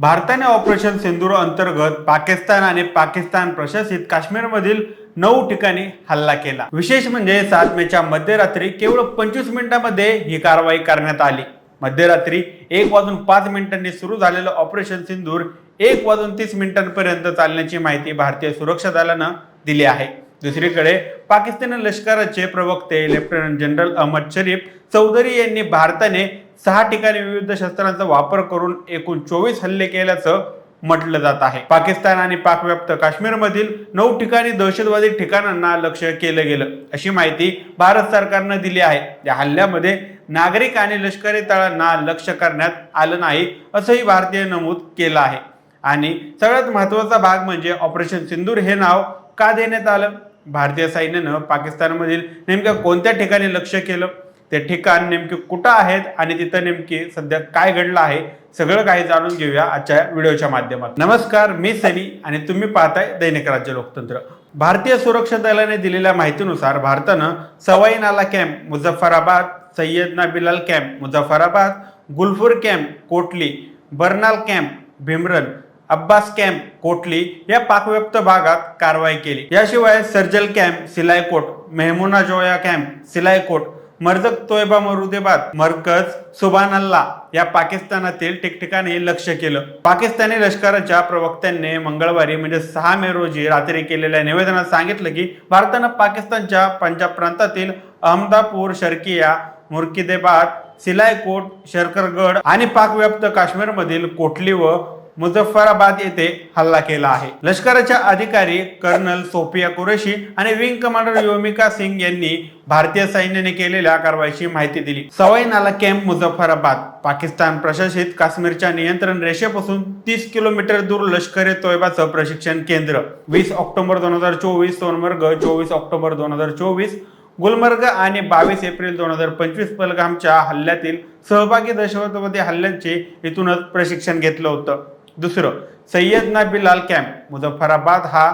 भारताने ऑपरेशन सिंदूर अंतर्गत पाकिस्तान आणि पाकिस्तान प्रशासित काश्मीरमधील नऊ ठिकाणी हल्ला केला. विशेष म्हणजे सात मेच्या मध्यरात्री केवळ पंचवीस मिनिटांमध्ये ही कारवाई करण्यात आली. मध्यरात्री एक वाजून पाच मिनिटांनी सुरू झालेलं ऑपरेशन सिंदूर एक वाजून तीस मिनिटांपर्यंत चालण्याची माहिती भारतीय सुरक्षा दलानं दिली आहे. दुसरीकडे पाकिस्तानी लष्कराचे प्रवक्ते लेफ्टनंट जनरल अहमद शरीफ चौधरी यांनी भारताने सहा ठिकाणी विविध शस्त्रांचा वापर करून एकूण चोवीस हल्ले केल्याचं म्हटलं जात आहे. पाकिस्तान आणि पाकव्याप्त काश्मीरमधील नऊ ठिकाणी दहशतवादी ठिकाणांना लक्ष केलं गेलं अशी माहिती भारत सरकारनं दिली आहे. या हल्ल्यामध्ये नागरिक आणि लष्करी तळांना लक्ष करण्यात आलं नाही असंही भारतीय नमूद केलं आहे. आणि सगळ्यात महत्त्वाचा भाग म्हणजे ऑपरेशन सिंदूर हे नाव का देण्यात आलं? भारतीय सैन्यानं पाकिस्तानमधील नेमक्या कोणत्या ठिकाणी लक्ष केलं? ते ठिकाण नेमके कुठं आहेत आणि तिथं नेमके सध्या काय घडलं आहे सगळं काही जाणून घेऊया आजच्या व्हिडिओच्या माध्यमात नमस्कार मी सनी आणि तुम्ही पाहताय दैनिक राज्य लोकतंत्र. भारतीय सुरक्षा दलाने दिलेल्या माहितीनुसार भारतानं Sawai Nala camp Muzaffarabad Syedna Bilal camp Muzaffarabad Gulpur camp Kotli Barnala camp भीमरन Abbas camp Kotli या पाकव्याप्त भागात कारवाई केली. याशिवाय सर्जल कॅम्प सिलायकोट मेहमुना जोया कॅम्प सिलायकोट मर्जक तोयबा मरुदेबाद मरकज सुबानल्ला या पाकिस्तानातील ठिकठिकाणी लक्ष केलं. पाकिस्तानी लष्कराच्या प्रवक्त्यांनी मंगळवारी म्हणजे सहा मे रोजी रात्री केलेल्या निवेदनात सांगितलं की भारतानं पाकिस्तानच्या पंजाब प्रांतातील अहमदापूर शर्किया मुर्किदेबाद सिलायकोट शरकरगड आणि पाकव्याप्त काश्मीरमधील कोटली व मुझफ्फराबाद येथे हल्ला केला आहे. लष्कराच्या अधिकारी कर्नल सोफिया कुरेशी आणि विंग कमांडर योमिका सिंग यांनी भारतीय सैन्याने केलेल्या कारवाईची माहिती दिली. सवाई नाला कॅम्प मुझफ्फराबाद पाकिस्तान प्रशासित काश्मीरच्या नियंत्रण रेषेपासून तीस किलोमीटर दूर लष्करी तोयबाचं प्रशिक्षण केंद्र. वीस ऑक्टोबर दोन हजार चोवीस सोनमर्ग चोवीस ऑक्टोबर दोन हजार चोवीस गुलमर्ग आणि बावीस एप्रिल दोन हजार पंचवीस पलगामच्या हल्ल्यातील सहभागी दहशतवादी हल्ल्यांचे इथूनच प्रशिक्षण घेतलं होतं. दुसरं सय्यदना बिलाल कॅम्प मुझफ्फराबाद हा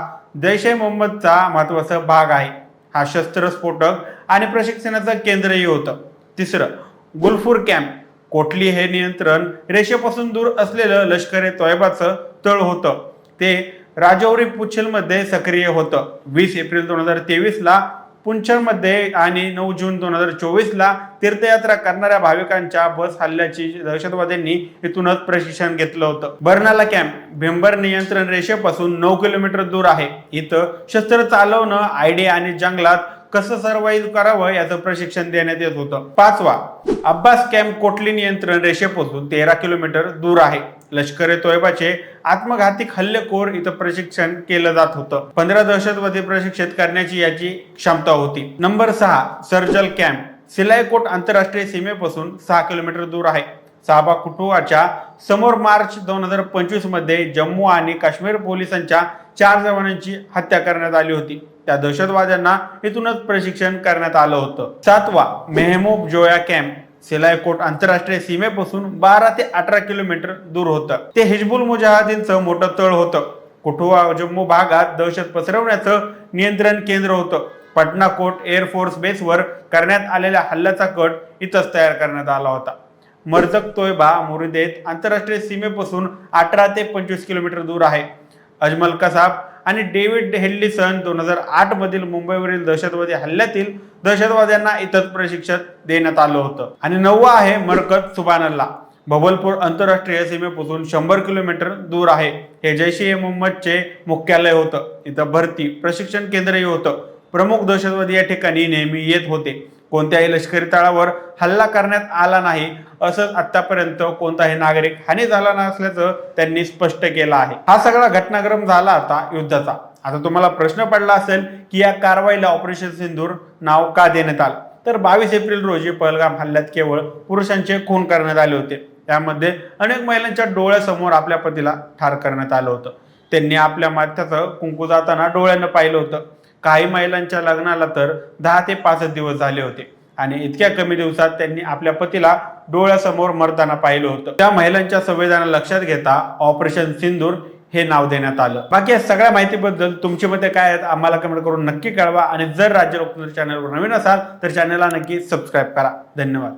जैश ए मोहम्मदचा महत्त्वाचा भाग आहे. हा शस्त्र स्फोटक आणि प्रशिक्षणाचं केंद्रही होतं. तिसरं गुलफूर कॅम्प कोटली हे नियंत्रण रेषेपासून दूर असलेलं लष्कर ए तोयबाचं तळ होतं. ते राजौरी पुछलमध्ये सक्रिय होतं. वीस एप्रिल दोन हजार तेवीसला पुंछमध्ये आणि नऊ जून दोन हजार चोवीसला तीर्थयात्रा करणाऱ्या भाविकांच्या बस हल्ल्याची दहशतवाद्यांनी इथूनच प्रशिक्षण घेतलं होतं. बर्नाला कॅम्प भेंबर नियंत्रण रेषेपासून नऊ किलोमीटर दूर आहे. इथं शस्त्र चालवणं आयडी आणि जंगलात कसं सर्वाईव्ह करावं याचं प्रशिक्षण देण्यात येत होतं. पाचवा अब्बास कॅम्प कोटली नियंत्रण रेषेपासून तेरा किलोमीटर दूर आहे. लष्कर ए तोयबाचे आत्मघातिक हल्लेखोर इथं प्रशिक्षण केलं जात होतं. पंधरा दहशतवादी प्रशिक्षित करण्याची याची क्षमता होती. नंबर सहा सर्जल कॅम्प सिलायकोट आंतरराष्ट्रीय सीमेपासून सहा किलोमीटर दूर आहे. साबा कुटुंबाच्या समोर मार्च दोन हजार पंचवीसमध्ये जम्मू आणि काश्मीर पोलिसांच्या चार जवानांची हत्या करण्यात आली होती. त्या दहशतवाद्यांना इथूनच प्रशिक्षण करण्यात आलं होतं. सातवा मेहमूब जोया कॅम्प सिलायकोट आंतरराष्ट्रीय सीमेपासून बारा ते अठरा किलोमीटर दूर होतं. ते हिजबुल मुजाहिदीनचं मोठं तळ होतं. कुटुवा जम्मू भागात दहशत पसरवण्याचं नियंत्रण केंद्र होतं. पटनाकोट एअरफोर्स बेसवर करण्यात आलेल्या हल्ल्याचा कट इथंच तयार करण्यात आला होता. मर्जक तोयबा मुरिदेत आंतरराष्ट्रीय सीमेपासून अठरा ते पंचवीस किलोमीटर दूर आहे. अजमल कसाब आणि डेव्हिड हेल्लिसन दोन हजार आठ मधील मुंबईवरील दहशतवादी हल्ल्यातील दहशतवाद्यांना इथंच प्रशिक्षण देण्यात आलं होतं. आणि नववा आहे मरकत सुबानल्ला भबलपूर आंतरराष्ट्रीय सीमेपासून शंभर किलोमीटर दूर आहे. हे जैश ए मोहम्मदचे मुख्यालय होतं. इथं भरती प्रशिक्षण केंद्रही होतं. प्रमुख दहशतवादी या ठिकाणी नेहमी येत होते. कोणत्याही लष्करी तळावर हल्ला करण्यात आला नाही असं आतापर्यंत कोणताही नागरिक हानी झाला नसल्याचं त्यांनी स्पष्ट केलं आहे. हा सगळा घटनाक्रम झाला आता युद्धाचा. आता तुम्हाला प्रश्न पडला असेल की या कारवाईला ऑपरेशन सिंधूर नाव का देण्यात आलं? तर बावीस एप्रिल रोजी पहलगाम हल्ल्यात केवळ पुरुषांचे खून करण्यात आले होते. त्यामध्ये अनेक महिलांच्या डोळ्यासमोर आपल्या पतीला ठार करण्यात आलं होतं. त्यांनी आपल्या माथ्याचं कुंकू जाताना डोळ्यानं पाहिलं होतं. काही महिलांच्या लग्नाला तर दहा ते पाच दिवस झाले होते. आणि इतक्या कमी दिवसात त्यांनी आपल्या पतीला डोळ्यासमोर मरताना पाहिलं होतं. त्या महिलांच्या संवेदना लक्षात घेता ऑपरेशन सिंदूर हे नाव देण्यात आलं. बाकी या सगळ्या माहितीबद्दल तुमचे मते काय आहेत आम्हाला कमेंट करून नक्की कळवा. आणि जर राज्य लोकतंत्र चॅनलवर नवीन असाल तर चॅनलला नक्की सबस्क्राईब करा. धन्यवाद.